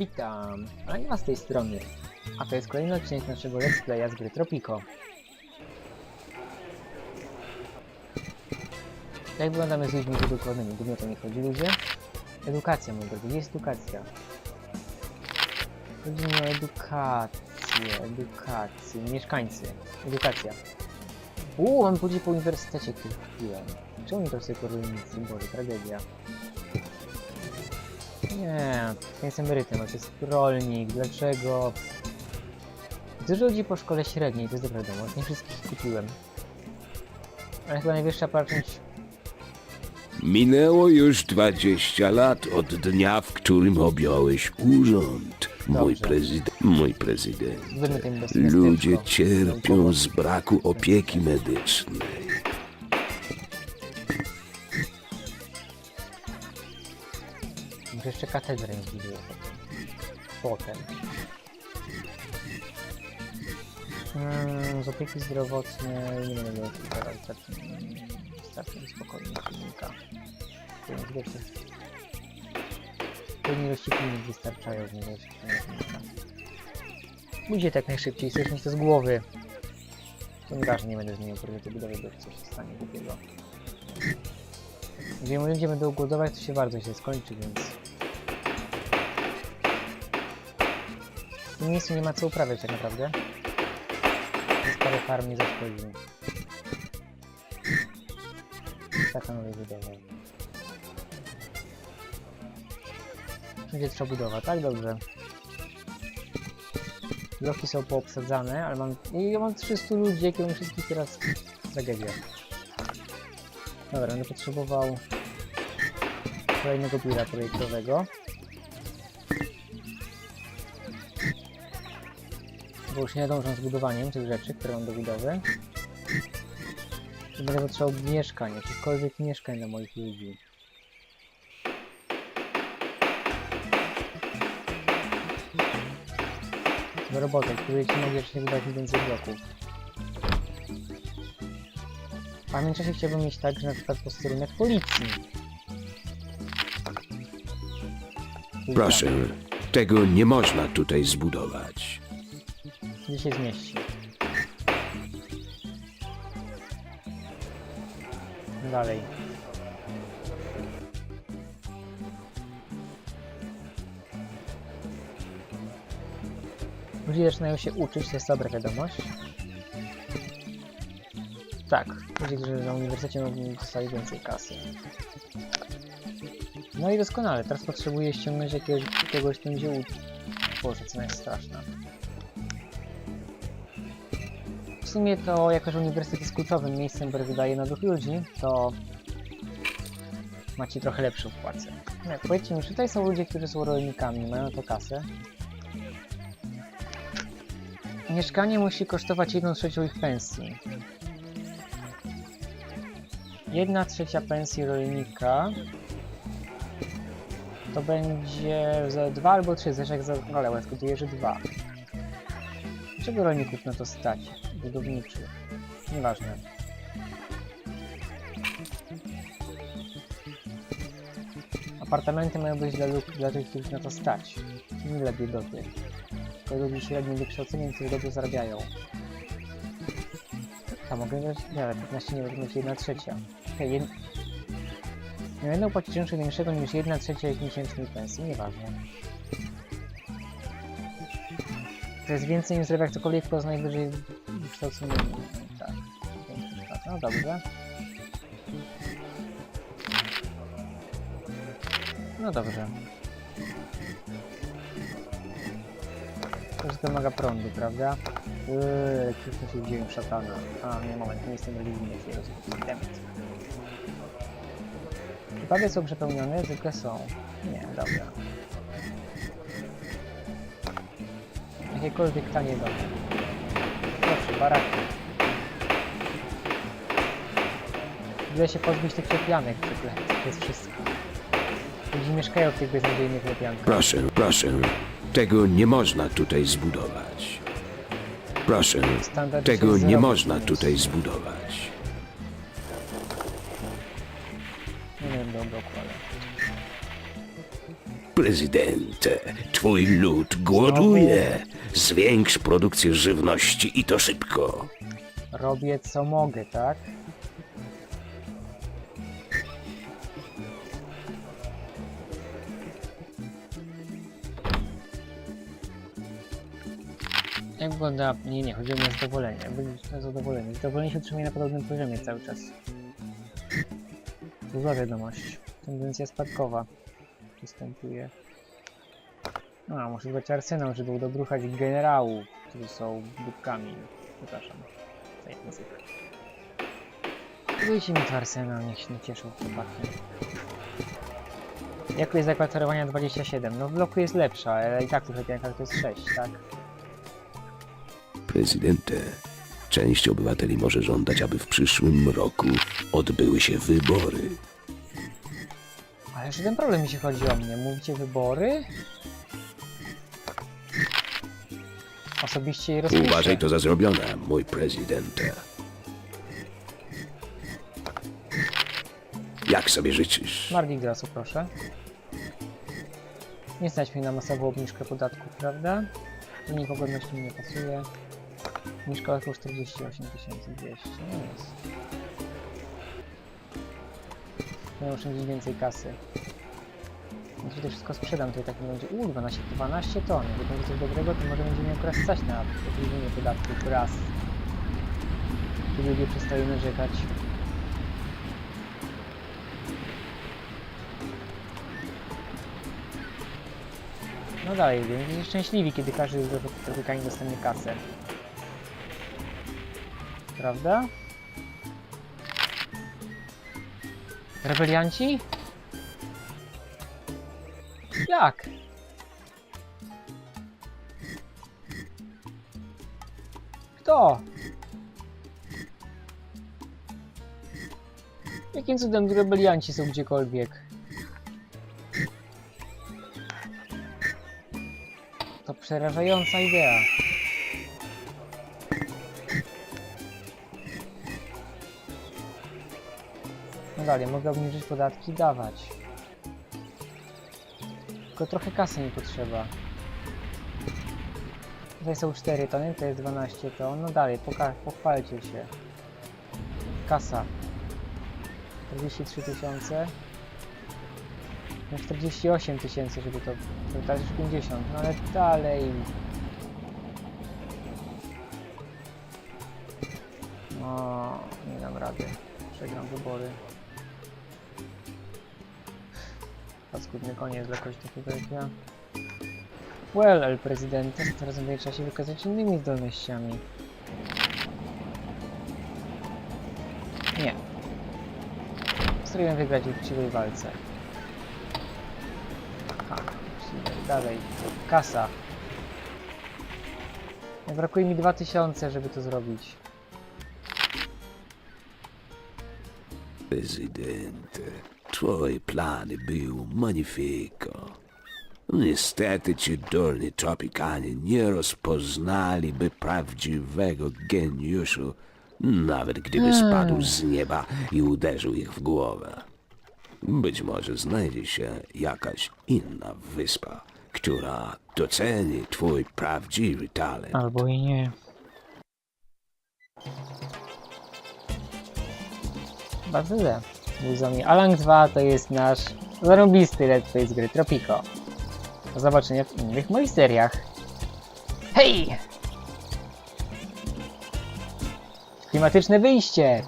Witam, Ania z tej strony. A to jest kolejny odcinek naszego Let's Playa z gry Tropico. Jak wyglądamy z ludźmi wyedukowanymi? Głównie o to mi chodzi, ludzie. Edukacja, moi drodzy, gdzie jest edukacja? Chodzi mi o edukację, edukację, mieszkańcy, edukacja. Uuu, mam pójść po uniwersytecie, który kupiłem. Czemu mi to sobie rolnicy? Boże, tragedia. Nie, nie jest emerytem, a to jest rolnik. Dlaczego? Dużo ludzi po szkole średniej, to jest dobra wiadomość. Nie wszystkich kupiłem. Ale chyba najwyższa zacząć... Minęło już 20 lat od dnia, w którym objąłeś urząd. Mój Dobrze. prezydent. Mój prezydent. Zbymy tym bez Ludzie cierpią z braku opieki medycznej. Jeszcze katedrę zbuduję potem. Potem. Mm, z opieki zdrowotnej nie będę miał teraz starczy mi spokojnie klinika. Pewnie ilości klinik wystarczają w klinika. Pójdzie tak najszybciej, chcesz mieć to z głowy. Nieważne, nie będę zmieniał projektu budowy, bo coś się stanie głupiego. Jeżeli ludzie będą głodować, to się bardzo źle skończy, więc... tym miejscu nie ma co uprawiać tak naprawdę. Jest parę farm nie zaszkodzi. Taka nowa budowa. Będzie trzeba budowa, tak dobrze. Bloki są poobsadzane, ale mam... I ja mam 300 ludzi, jakie mam wszystkich teraz... Tragedia. Dobra, będę potrzebował kolejnego biura projektowego. Bo już nie dążę z budowaniem tych rzeczy, które mam do budowy. Będę potrzebował mieszkań, jakichkolwiek mieszkań dla moich ludzi. Do roboty, które ci mogę jeszcze wydać więcej bloków. W międzyczasie chciałbym mieć tak, że na przykład posterunek policji. Proszę, tego nie można tutaj zbudować. Gdzie się zmieści? Dalej. Ludzie zaczynają się uczyć, to jest dobra wiadomość. Tak, ludzie, którzy na uniwersytecie mogą dostali więcej kasy. No i doskonale, teraz potrzebuję ściągnąć jakiegoś, jakiegoś kto będzie uczyć. Boże, cena jest straszna. Sumie to, jako że uniwersytet jest kluczowym miejscem, które wydaje nowych ludzi, to macie trochę lepszą płacę. Nie, powiedzcie mi, tutaj są ludzie, którzy są rolnikami, mają to kasę? Mieszkanie musi kosztować 1 trzecią ich pensji. 1 trzecia pensji rolnika to będzie za 2 albo 3, zależy jak zagalał, ja zgaduję, że 2. Dlaczego rolników na to stać? Budowniczy. Nieważne. Apartamenty mają być dla, dla tych, których na to stać. Nie dla biedoty. To ludzi średnio wykształceni, którzy dobrze zarabiają. A mogę dać? Nie, ale 15 nie mieć 1 trzecia. Okej, jed... Nie będą płacić czynszu większego niż 1 trzecia ich miesięcznej pensji, nieważne. To jest więcej niż zarabia ktokolwiek, kto najwyżej wykształconymi. Tak. No dobrze. No dobrze. Już wymaga prądu, prawda? Yy, elektryczność się wziąłem szatana. A, nie, moment, nie jestem religijny, się rozumiem. Czy pady są przepełnione? Zwykle są. Nie, dobra. Jakiekolwiek tanie domy. Baraki. Ile się pozbyć tych lepianek przykle. To jest wszystko. Ludzie mieszkają w tych beznadziejnych lepiankach. Proszę, proszę, tego nie można tutaj zbudować. Proszę, Standard tego się nie zrobi, można więc tutaj zbudować. Nie wiem, do bloku, ale... Prezydente, twój lud głoduje. Zwiększ produkcję żywności i to szybko. Robię co mogę, tak? Jak wygląda... Nie, nie, chodzi o niezadowolenie. Jakby to zadowolenie. Zadowolenie się utrzymuje na podobnym poziomie cały czas. Zła wiadomość. Tendencja spadkowa przystępuje. A, muszę dbać arsenał, żeby udobruchać generałów, którzy są dupkami. Przepraszam. za język. Dajcie mi to arsenał, niech się nie cieszą chłopaki. Jako jest zakwaterowania 27? No w bloku jest lepsza, ale i tak tutaj to jest 6, tak? Prezydente, część obywateli może żądać, aby w przyszłym roku odbyły się wybory. Ale jeszcze ten problem, jeśli chodzi o mnie. Mówicie wybory? Osobiście je rozpiszę. Uważaj to za zrobione, mój prezydente. Jak sobie życzysz? Mardi Grasu, proszę. Nie stać mnie na masową obniżkę podatków, prawda? Wynik pogodności mi nie pasuje. Obniżka około 48 200. No jest. Miał oszczędzić więcej kasy. Jeśli to wszystko sprzedam, i tak nie będzie. Uuu, 12, 12 ton. Jak będzie coś dobrego, to może będzie miał stać na obniżenie podatków raz. Tu ludzie przestają narzekać. No dalej, będziecie szczęśliwi, kiedy każdy z Afrykanin dostanie kasę. Prawda? Rebelianci? Jak? Kto? Jakim cudem rebelianci są gdziekolwiek? To przerażająca idea. No dalej, mogę obniżyć podatki, dawać. Tylko trochę kasy mi potrzeba. Tutaj są 4 tony, to jest 12 ton. No dalej, pochwalcie się. Kasa. 43 tysiące. No 48 tysięcy, żeby to... To teraz już 50, no ale dalej. O, nie dam rady. Przegram wybory. Paskudny koniec dla kogoś takiego jak ja. Well, el prezydente, teraz będzie trzeba się wykazać innymi zdolnościami. Nie. Postanowiłem wygrać w uczciwej walce. Aha, dalej. Kasa. Brakuje mi 2000, żeby to zrobić. Prezydente, twoje plany były magnifico. Niestety ci dolni tropikanie nie rozpoznaliby prawdziwego geniuszu, nawet gdyby spadł z nieba i uderzył ich w głowę. Być może znajdzie się jakaś inna wyspa, która doceni twój prawdziwy talent. Albo i nie. Bardzo zombie. Alang 2 to jest nasz zarobisty let's play z gry Tropico. Do zobaczenia w innych moich seriach. Hej! Klimatyczne wyjście!